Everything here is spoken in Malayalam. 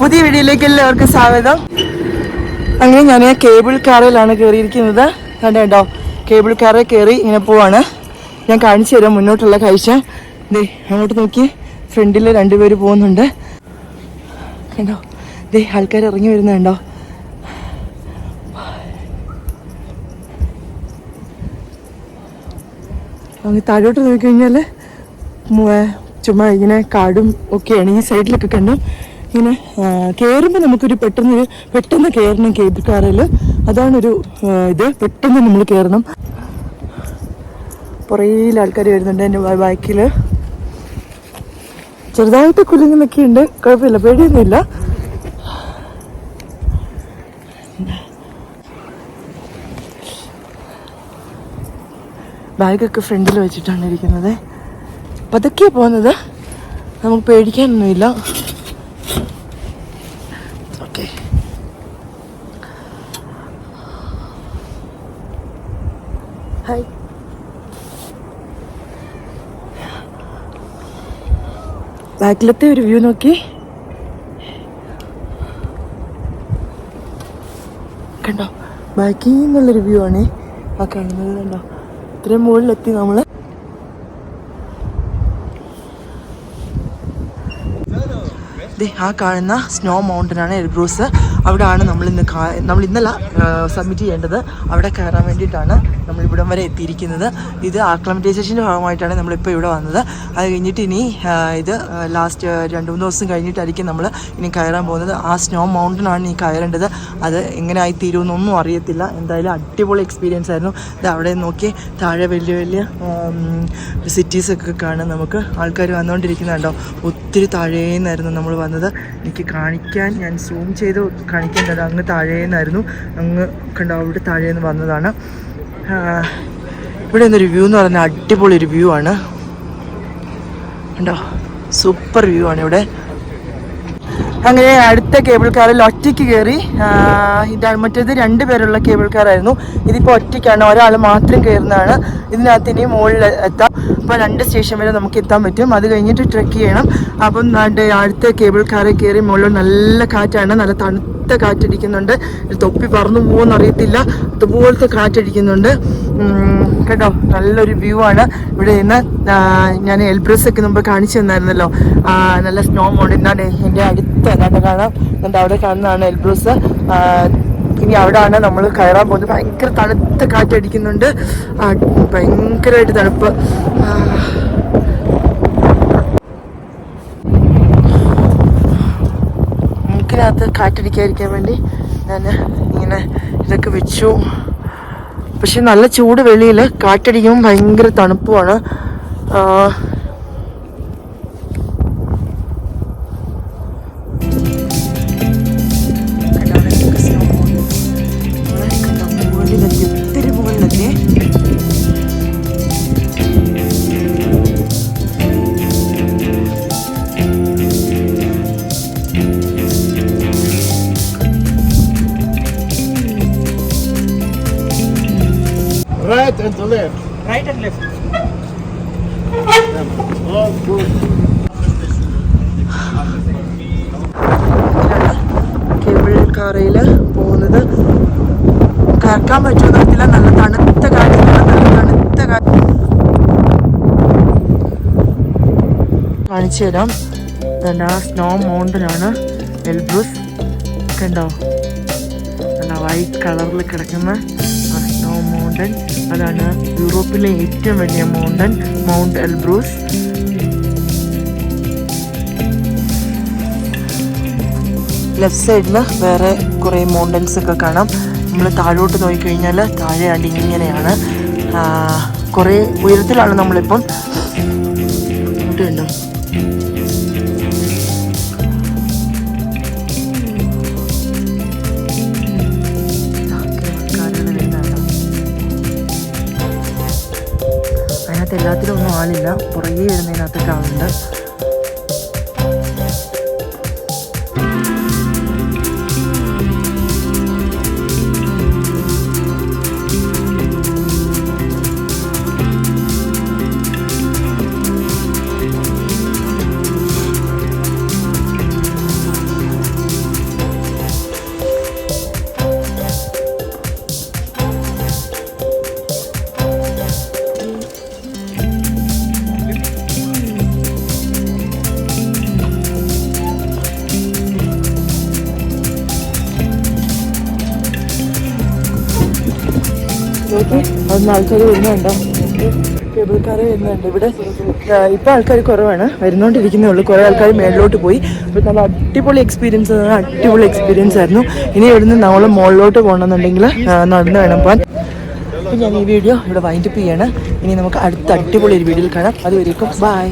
പുതിയ വീഡിയോയിലേക്ക് എല്ലാവർക്കും സ്വാഗതം. അങ്ങനെ ഞാൻ കേബിൾ കാറിലാണ് കയറിയിരിക്കുന്നത് കണ്ടോ കേബിൾ കാറിൽ കയറി ഇങ്ങനെ പോവാണ്. ഞാൻ കാണിച്ചു തരാം മുന്നോട്ടുള്ള കാഴ്ച. ദേ അങ്ങോട്ട് നോക്കി. ഫ്രണ്ടിൽ രണ്ടുപേര് പോകുന്നുണ്ട്. കണ്ടോ? ദേ ആൾക്കാർ ഇറങ്ങി വരുന്നുണ്ടോ അങ്ങ് താഴോട്ട് നോക്കിക്കഴിഞ്ഞാൽ ചുമ്മാ ഇങ്ങനെ കാടും ഒക്കെയാണ് ഈ സൈഡിലൊക്കെ കണ്ടു. ഇങ്ങനെ കയറുമ്പോൾ നമുക്കൊരു പെട്ടെന്ന് പെട്ടെന്ന് കയറണം കേബിൾ കാറിൽ അതാണൊരു ഇത്. പെട്ടെന്ന് നമ്മൾ കയറണം പുറയിൽ ആൾക്കാർ വരുന്നുണ്ട് എന്റെ ബാക്കിൽ ചെറുതായിട്ട് കുലുങ്ങുന്നൊക്കെ ഉണ്ട്. കുഴപ്പമില്ല. പേടിയൊന്നുമില്ല. ബാഗൊക്കെ ഫ്രണ്ടിൽ വെച്ചിട്ടാണ് ഇരിക്കുന്നത്. പതുക്കെ പോകുന്നത്. നമുക്ക് പേടിക്കാനൊന്നുമില്ല. ഹായ് ബാക്കിലത്തെ ഒരു വ്യൂ നോക്കി? കണ്ടോ? ബാക്കിൽ നിന്നുള്ളൊരു വ്യൂ ആണ്. ആ കാണുന്നത് കണ്ടോ? ഇത്രയും മുകളിലെത്തി നമ്മൾ. ദേ, ആ കാണുന്ന സ്നോ മൗണ്ടൻ ആണ് എൽബ്രൂസ്. അവിടെയാണ് നമ്മൾ ഇന്ന് നമ്മൾ ഇന്നല്ല സബ്മിറ്റ് ചെയ്യേണ്ടത്. അവിടെ കയറാൻ വേണ്ടിയിട്ടാണ് നമ്മൾ ഇവിടം വരെ എത്തിയിരിക്കുന്നത്. ഇത് ആക്ലമറ്റൈസേഷന്റെ ഭാഗമായിട്ടാണ് നമ്മളിപ്പോൾ ഇവിടെ വന്നത്. അത് കഴിഞ്ഞിട്ട് ഇനി ഇത് ലാസ്റ്റ് രണ്ട് മൂന്ന് ദിവസം കഴിഞ്ഞിട്ടായിരിക്കും നമ്മൾ ഇനി കയറാൻ പോകുന്നത്. ആ സ്നോ മൗണ്ടൻ ആണ് ഇനി കയറേണ്ടത്. അത് എങ്ങനെ ആയി തീരുമെന്നൊന്നും അറിയത്തില്ല. എന്തായാലും അടിപൊളി എക്സ്പീരിയൻസ് ആയിരുന്നു. ഇത് അവിടെ നോക്കി താഴെ വലിയ വലിയ സിറ്റീസൊക്കെ കാണാൻ നമുക്ക് ആൾക്കാർ വന്നുകൊണ്ടിരിക്കുന്നുണ്ടോ ഒത്തിരി താഴേന്നായിരുന്നു നമ്മൾ വന്നത്. എനിക്ക് കാണിക്കാൻ ഞാൻ സൂം ചെയ്ത് കാണിക്കേണ്ടത്. അങ്ങ് താഴേന്നായിരുന്നു. അങ്ങ് കണ്ടോ അവിടെ താഴേന്ന് വന്നതാണ്. ഇവിടെ നിന്നൊരു വ്യൂ എന്ന് പറഞ്ഞാൽ അടിപൊളി ഒരു വ്യൂ ആണ്. കണ്ടോ സൂപ്പർ വ്യൂ ആണ് ഇവിടെ. അങ്ങനെ അടുത്ത കേബിൾ കാറിൽ ഒറ്റയ്ക്ക് കയറി ഇതാണ് മറ്റേത് രണ്ട് പേരുള്ള കേബിൾ കാറായിരുന്നു ഇതിപ്പോൾ ഒറ്റയ്ക്കാണ്. ഒരാൾ മാത്രം കയറുന്നതാണ് ഇതിനകത്ത് ഇനി മുകളിൽ എത്താം. അപ്പോൾ രണ്ട് സ്റ്റേഷൻ വരെ നമുക്ക് എത്താൻ പറ്റും. അത് കഴിഞ്ഞിട്ട് ട്രെക്ക് ചെയ്യണം. അപ്പം അടുത്ത കേബിൾ കാറിൽ കയറി മുകളിൽ നല്ല കാറ്റാണ്. നല്ല തണുത്ത കാറ്റടിക്കുന്നുണ്ട്. തൊപ്പി പറന്നു പോകുമെന്ന് അറിയത്തില്ല അതുപോലത്തെ കാറ്റടിക്കുന്നുണ്ട്. കേട്ടോ നല്ലൊരു വ്യൂ ആണ്. ഇവിടെ നിന്ന് ഞാൻ എൽബ്രസ് ഒക്കെ മുമ്പ് കാണിച്ചു തന്നായിരുന്നല്ലോ. നല്ല സ്നോ മോഡിന്നാണ് എന്റെ അടുത്ത് എന്നാണ്ട് കാണാം. എന്റെ അവിടെ കാണുന്നതാണ് എൽബ്രൂസ് ഇനി അവിടെയാണ് നമ്മൾ കയറാൻ പോകുന്നത്. ഭയങ്കര തണുത്ത കാറ്റടിക്കുന്നുണ്ട്. ഭയങ്കരമായിട്ട് തണുപ്പ്. ആ, മൂക്കിനകത്ത് കാറ്റടിക്കാതിരിക്കാൻ വേണ്ടി ഞാൻ ഇങ്ങനെ ഇതൊക്കെ വെച്ചു. പക്ഷെ നല്ല ചൂട് വെളിയിൽ കാറ്റടിക്കുമ്പോൾ ഭയങ്കര തണുപ്പുമാണ്. Right and the left. Right and left. All good. Cable കാറയിൽ പോകുന്നത് കറക്കാൻ പറ്റുമോ അറിയത്തില്ല നല്ല തണുത്ത കാറ്റിലാണ് നല്ല തണുത്ത കാറ്റ് കാണിച്ചു തരാം ആ സ്നോ മൗണ്ടനാണ് എൽബ്രൂസ് കണ്ടോ നല്ല വൈറ്റ് കളറിൽ കിടക്കുന്ന മൗണ്ടൻ. അതാണ് യൂറോപ്പിലെ ഏറ്റവും വലിയ മൗണ്ടൻ മൗണ്ട് എൽബ്രൂസ് ലെഫ്റ്റ് സൈഡിൽ വേറെ കുറേ മൗണ്ടൻസ് ഒക്കെ കാണാം. നമ്മൾ താഴോട്ട് നോക്കിക്കഴിഞ്ഞാൽ താഴെ ആണ്ട് കുറേ ഉയരത്തിലാണ് നമ്മളിപ്പം. കണ്ടോ? അതിനകത്ത് എല്ലാത്തിലും ഒന്നും ആളില്ല പുറകെ വരുന്നതിനകത്തൊക്കെ ആളുണ്ട്. അവിടുന്ന് ആൾക്കാർ വരുന്നുണ്ടോ? കാർ വരുന്നുണ്ട്. ഇവിടെ ഇപ്പൊ ആൾക്കാർ കുറവാണ്. വരുന്നോണ്ടിരിക്കുന്നേ ഉള്ളൂ. കുറെ ആൾക്കാർ മേളിലോട്ട് പോയി. അപ്പോൾ നല്ല അടിപൊളി എക്സ്പീരിയൻസ് അടിപൊളി എക്സ്പീരിയൻസ് ആയിരുന്നു. ഇനി ഇവിടുന്ന് നമ്മൾ മുകളിലോട്ട് പോകണമെന്നുണ്ടെങ്കിൽ നടന്നു വേണം പോകാൻ അപ്പോൾ ഞാൻ ഈ വീഡിയോ ഇവിടെ വൈൻഡപ്പ് ചെയ്യാണ്. ഇനി നമുക്ക് അടുത്ത അടിപൊളി ഒരു വീഡിയോയിൽ കാണാം. അതുവരേക്കും ബൈ